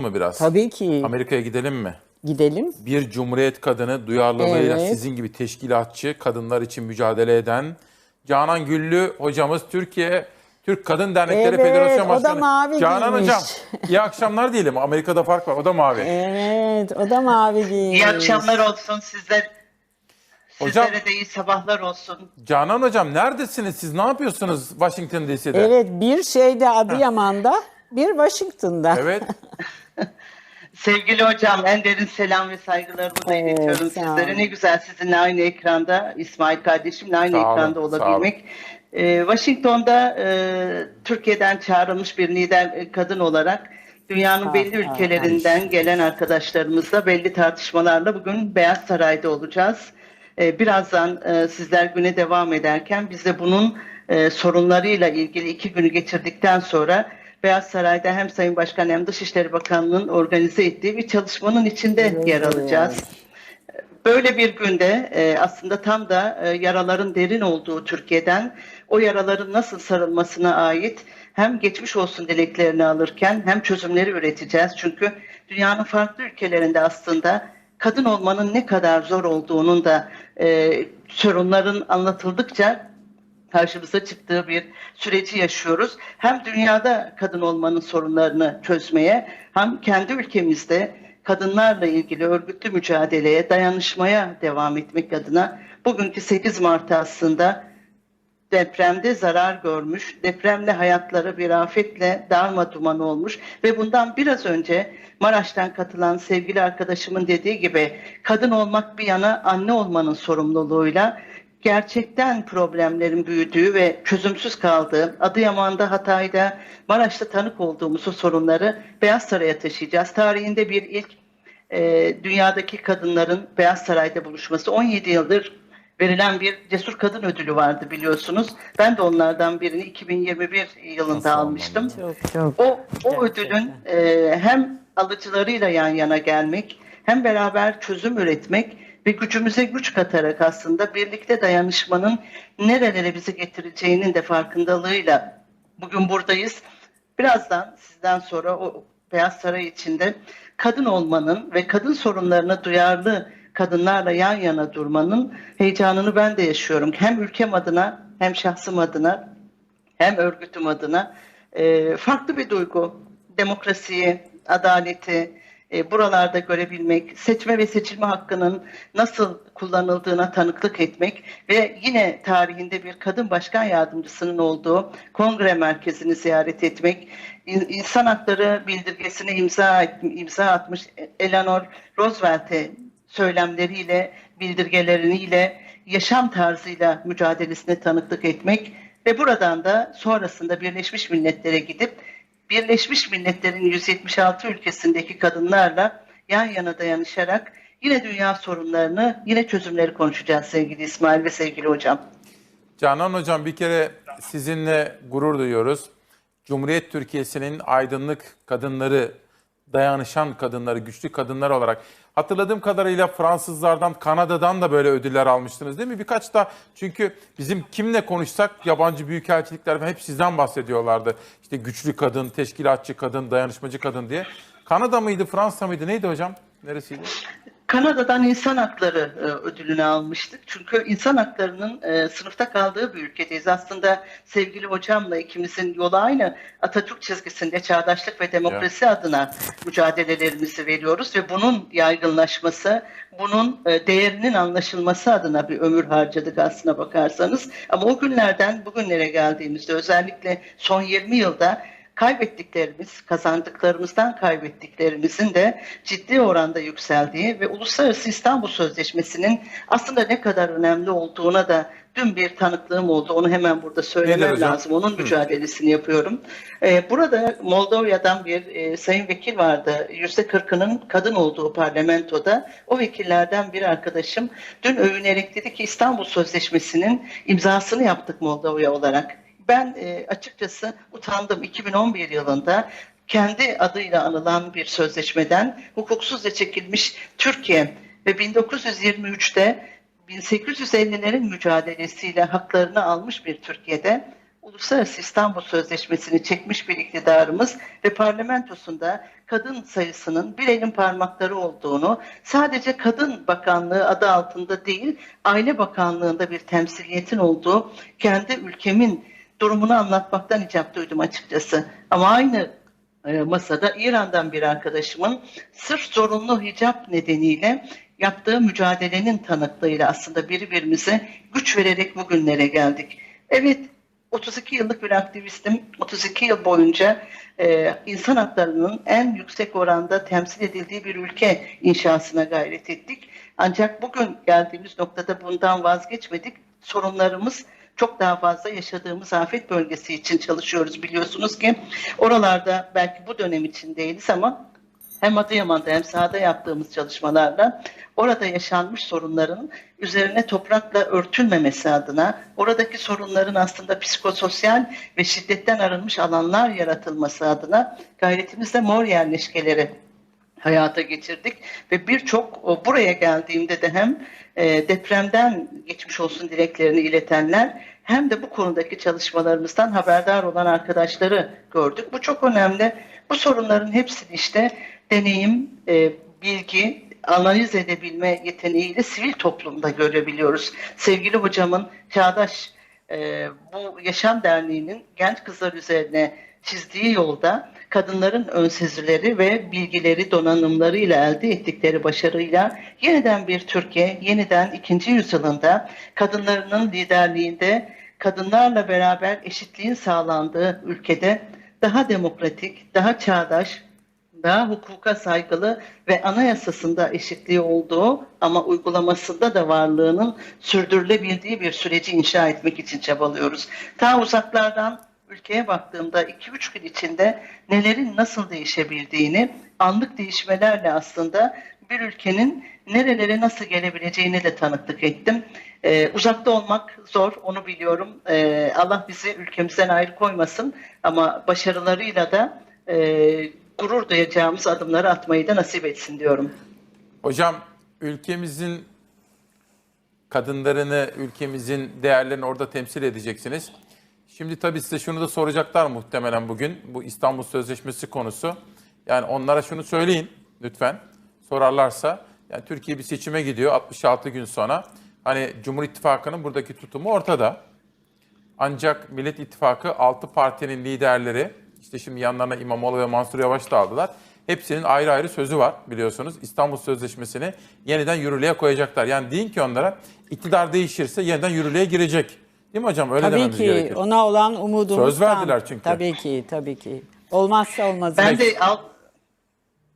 mı biraz? Tabii ki. Amerika'ya gidelim mi? Gidelim. Bir cumhuriyet kadını duyarlılığıyla Evet. sizin gibi teşkilatçı, kadınlar için mücadele eden Canan Güllü hocamız Türkiye Türk Kadın Dernekleri Evet, Federasyon o da Başkanı. mavi Canan giymiş. hocam iyi akşamlar diyelim. Amerika'da fark var. O da mavi. Evet, o da mavi giymiş. İyi akşamlar olsun sizler. Hocam- Sizlere de iyi sabahlar olsun. Canan hocam neredesiniz siz? Ne yapıyorsunuz Washington DC'de? Evet, bir şeyde Adıyaman'da, bir Washington'da. Evet. Sevgili hocam en derin selam ve saygılarımı da iletiyorum sağ sizlere. Ne güzel sizinle aynı ekranda, İsmail kardeşimle aynı Sağ olun, ekranda sağ olun. olabilmek. Ee, Washington'da e, Türkiye'den çağrılmış bir lider e, kadın olarak dünyanın Ah, belli ah, ülkelerinden gelen arkadaşlarımızla belli tartışmalarla bugün Beyaz Saray'da olacağız. Ee, birazdan e, sizler güne devam ederken biz de bunun e, sorunlarıyla ilgili iki günü geçirdikten sonra Beyaz Saray'da hem Sayın Başkan hem Dışişleri Bakanlığı'nın organize ettiği bir çalışmanın içinde yer alacağız. Böyle bir günde e, aslında tam da e, yaraların derin olduğu Türkiye'den o yaraların nasıl sarılmasına ait hem geçmiş olsun dileklerini alırken hem çözümleri üreteceğiz. Çünkü dünyanın farklı ülkelerinde aslında kadın olmanın ne kadar zor olduğunun da e, sorunların anlatıldıkça karşımıza çıktığı bir süreci yaşıyoruz. Hem dünyada kadın olmanın sorunlarını çözmeye hem kendi ülkemizde kadınlarla ilgili örgütlü mücadeleye, dayanışmaya devam etmek adına bugünkü 8 Mart aslında depremde zarar görmüş, depremle hayatları bir afetle darma duman olmuş ve bundan biraz önce Maraş'tan katılan sevgili arkadaşımın dediği gibi kadın olmak bir yana anne olmanın sorumluluğuyla gerçekten problemlerin büyüdüğü ve çözümsüz kaldığı Adıyaman'da, Hatay'da, Maraş'ta tanık olduğumuz o sorunları Beyaz Saray'a taşıyacağız. Tarihinde bir ilk e, dünyadaki kadınların Beyaz Saray'da buluşması 17 yıldır verilen bir Cesur Kadın Ödülü vardı biliyorsunuz. Ben de onlardan birini 2021 yılında Nasıl almıştım. Çok çok. O, o ödülün e, hem alıcılarıyla yan yana gelmek hem beraber çözüm üretmek ve gücümüze güç katarak aslında birlikte dayanışmanın nerelere bizi getireceğinin de farkındalığıyla bugün buradayız. Birazdan sizden sonra o Beyaz Saray içinde kadın olmanın ve kadın sorunlarına duyarlı kadınlarla yan yana durmanın heyecanını ben de yaşıyorum. Hem ülkem adına hem şahsım adına hem örgütüm adına e, farklı bir duygu. Demokrasiyi, adaleti e, buralarda görebilmek, seçme ve seçilme hakkının nasıl kullanıldığına tanıklık etmek ve yine tarihinde bir kadın başkan yardımcısının olduğu kongre merkezini ziyaret etmek, İn- insan hakları bildirgesine imza, imza atmış Eleanor Roosevelt'e söylemleriyle, bildirgeleriyle, yaşam tarzıyla mücadelesine tanıklık etmek ve buradan da sonrasında Birleşmiş Milletler'e gidip Birleşmiş Milletler'in 176 ülkesindeki kadınlarla yan yana dayanışarak yine dünya sorunlarını, yine çözümleri konuşacağız sevgili İsmail ve sevgili hocam. Canan hocam bir kere sizinle gurur duyuyoruz. Cumhuriyet Türkiye'sinin aydınlık kadınları, dayanışan kadınları, güçlü kadınlar olarak hatırladığım kadarıyla Fransızlardan, Kanada'dan da böyle ödüller almıştınız değil mi? Birkaç da çünkü bizim kimle konuşsak yabancı büyükelçilikler hep sizden bahsediyorlardı. İşte güçlü kadın, teşkilatçı kadın, dayanışmacı kadın diye. Kanada mıydı, Fransa mıydı? Neydi hocam? Neresiydi? Kanada'dan insan hakları e, ödülünü almıştık. Çünkü insan haklarının e, sınıfta kaldığı bir ülkedeyiz. Aslında sevgili hocamla ikimizin yolu aynı. Atatürk çizgisinde çağdaşlık ve demokrasi adına mücadelelerimizi veriyoruz ve bunun yaygınlaşması, bunun e, değerinin anlaşılması adına bir ömür harcadık aslına bakarsanız. Ama o günlerden bugünlere geldiğimizde özellikle son 20 yılda kaybettiklerimiz, kazandıklarımızdan kaybettiklerimizin de ciddi oranda yükseldiği ve Uluslararası İstanbul Sözleşmesi'nin aslında ne kadar önemli olduğuna da dün bir tanıklığım oldu. Onu hemen burada söylemem lazım. Onun mücadelesini yapıyorum. Ee, burada Moldova'dan bir e, sayın vekil vardı. Yüzde kırkının kadın olduğu parlamentoda. O vekillerden bir arkadaşım dün övünerek dedi ki İstanbul Sözleşmesi'nin imzasını yaptık Moldova olarak. Ben e, açıkçası utandım. 2011 yılında kendi adıyla anılan bir sözleşmeden hukuksuzca çekilmiş Türkiye ve 1923'te 1850'lerin mücadelesiyle haklarını almış bir Türkiye'de Uluslararası İstanbul Sözleşmesi'ni çekmiş bir iktidarımız ve parlamentosunda kadın sayısının bir elin parmakları olduğunu, sadece Kadın Bakanlığı adı altında değil, Aile Bakanlığı'nda bir temsiliyetin olduğu kendi ülkemin durumunu anlatmaktan icap duydum açıkçası. Ama aynı e, masada İran'dan bir arkadaşımın sırf zorunlu hicap nedeniyle yaptığı mücadelenin tanıklığıyla aslında birbirimize güç vererek bugünlere geldik. Evet 32 yıllık bir aktivistim. 32 yıl boyunca e, insan haklarının en yüksek oranda temsil edildiği bir ülke inşasına gayret ettik. Ancak bugün geldiğimiz noktada bundan vazgeçmedik. Sorunlarımız çok daha fazla yaşadığımız afet bölgesi için çalışıyoruz biliyorsunuz ki. Oralarda belki bu dönem için değiliz ama hem Adıyaman'da hem sahada yaptığımız çalışmalarla orada yaşanmış sorunların üzerine toprakla örtülmemesi adına oradaki sorunların aslında psikososyal ve şiddetten arınmış alanlar yaratılması adına gayretimizde mor yerleşkeleri hayata geçirdik ve birçok buraya geldiğimde de hem e, depremden geçmiş olsun dileklerini iletenler hem de bu konudaki çalışmalarımızdan haberdar olan arkadaşları gördük. Bu çok önemli. Bu sorunların hepsini işte deneyim, e, bilgi, analiz edebilme yeteneğiyle sivil toplumda görebiliyoruz. Sevgili hocamın Çağdaş e, bu Yaşam Derneği'nin genç kızlar üzerine çizdiği yolda kadınların ön sezileri ve bilgileri, donanımlarıyla elde ettikleri başarıyla yeniden bir Türkiye, yeniden ikinci yüzyılında kadınlarının liderliğinde kadınlarla beraber eşitliğin sağlandığı ülkede daha demokratik, daha çağdaş, daha hukuka saygılı ve anayasasında eşitliği olduğu ama uygulamasında da varlığının sürdürülebildiği bir süreci inşa etmek için çabalıyoruz. Ta uzaklardan ülkeye baktığımda 2-3 gün içinde nelerin nasıl değişebildiğini, anlık değişmelerle aslında bir ülkenin nerelere nasıl gelebileceğini de tanıklık ettim. Ee, uzakta olmak zor, onu biliyorum. Ee, Allah bizi ülkemizden ayrı koymasın ama başarılarıyla da e, gurur duyacağımız adımları atmayı da nasip etsin diyorum. Hocam ülkemizin kadınlarını, ülkemizin değerlerini orada temsil edeceksiniz. Şimdi tabii size şunu da soracaklar muhtemelen bugün bu İstanbul Sözleşmesi konusu. Yani onlara şunu söyleyin lütfen sorarlarsa. Yani Türkiye bir seçime gidiyor 66 gün sonra. Hani Cumhur İttifakı'nın buradaki tutumu ortada. Ancak Millet İttifakı 6 partinin liderleri, işte şimdi yanlarına İmamoğlu ve Mansur Yavaş da aldılar. Hepsinin ayrı ayrı sözü var biliyorsunuz. İstanbul Sözleşmesi'ni yeniden yürürlüğe koyacaklar. Yani deyin ki onlara iktidar değişirse yeniden yürürlüğe girecek. Değil mi hocam? Öyle Tabii dememiz ki gerekir. ona olan umudumuz Söz verdiler çünkü. Tabii ki, tabii ki. Olmazsa olmaz. Ben de alt,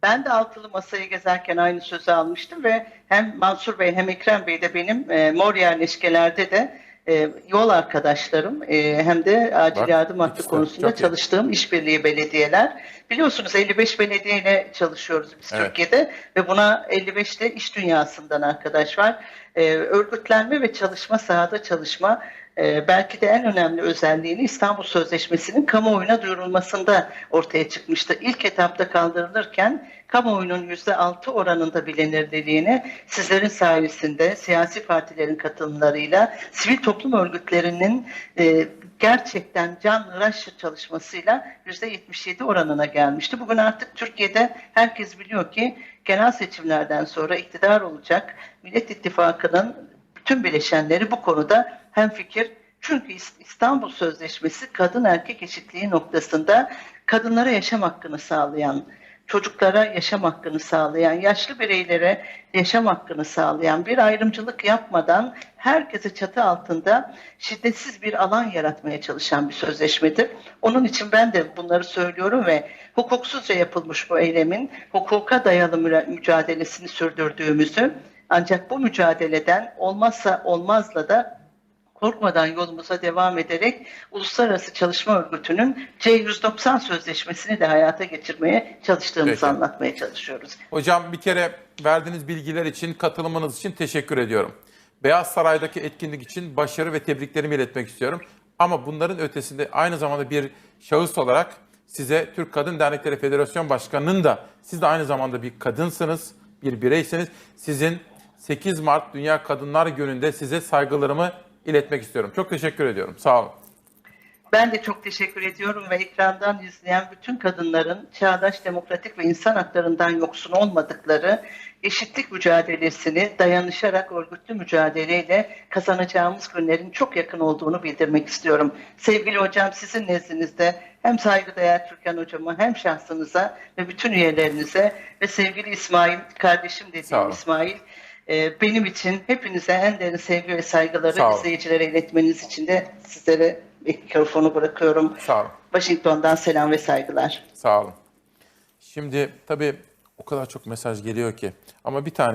ben de altılı masayı gezerken aynı sözü almıştım ve hem Mansur Bey hem Ekrem Bey de benim e, mor yerleşkelerde de e, yol arkadaşlarım e, hem de acil Bak, yardım hattı konusunda çok iyi. çalıştığım işbirliği belediyeler. Biliyorsunuz 55 belediyeyle çalışıyoruz biz Evet. Türkiye'de ve buna 55'te iş dünyasından arkadaş var. E, örgütlenme ve çalışma sahada çalışma e, belki de en önemli özelliğini İstanbul Sözleşmesi'nin kamuoyuna duyurulmasında ortaya çıkmıştı. İlk etapta kaldırılırken kamuoyunun %6 oranında bilinirliğini sizlerin sayesinde siyasi partilerin katılımlarıyla sivil toplum örgütlerinin e, gerçekten canhıraş çalışmasıyla %77 oranına gelmişti. Bugün artık Türkiye'de herkes biliyor ki genel seçimlerden sonra iktidar olacak Millet İttifakı'nın bütün bileşenleri bu konuda hemfikir. Çünkü İs- İstanbul Sözleşmesi kadın erkek eşitliği noktasında kadınlara yaşam hakkını sağlayan, çocuklara yaşam hakkını sağlayan, yaşlı bireylere yaşam hakkını sağlayan bir ayrımcılık yapmadan herkese çatı altında şiddetsiz bir alan yaratmaya çalışan bir sözleşmedir. Onun için ben de bunları söylüyorum ve hukuksuzca yapılmış bu eylemin hukuka dayalı mücadelesini sürdürdüğümüzü ancak bu mücadeleden olmazsa olmazla da korkmadan yolumuza devam ederek Uluslararası Çalışma Örgütü'nün C190 sözleşmesini de hayata geçirmeye çalıştığımızı Peki. anlatmaya çalışıyoruz. Hocam bir kere verdiğiniz bilgiler için, katılımınız için teşekkür ediyorum. Beyaz Saray'daki etkinlik için başarı ve tebriklerimi iletmek istiyorum. Ama bunların ötesinde aynı zamanda bir şahıs olarak size Türk Kadın Dernekleri Federasyon Başkanı'nın da siz de aynı zamanda bir kadınsınız, bir bireysiniz. Sizin 8 Mart Dünya Kadınlar Günü'nde size saygılarımı iletmek istiyorum. Çok teşekkür ediyorum. Sağ olun. Ben de çok teşekkür ediyorum ve ekrandan izleyen bütün kadınların çağdaş demokratik ve insan haklarından yoksun olmadıkları eşitlik mücadelesini dayanışarak örgütlü mücadeleyle kazanacağımız günlerin çok yakın olduğunu bildirmek istiyorum. Sevgili hocam sizin nezdinizde hem saygıdeğer Türkan hocama hem şahsınıza ve bütün üyelerinize ve sevgili İsmail kardeşim dediğim. İsmail e, benim için hepinize en derin sevgi ve saygıları izleyicilere iletmeniz için de sizlere mikrofonu bırakıyorum. Sağ olun. Washington'dan selam ve saygılar. Sağ olun. Şimdi tabii o kadar çok mesaj geliyor ki ama bir tane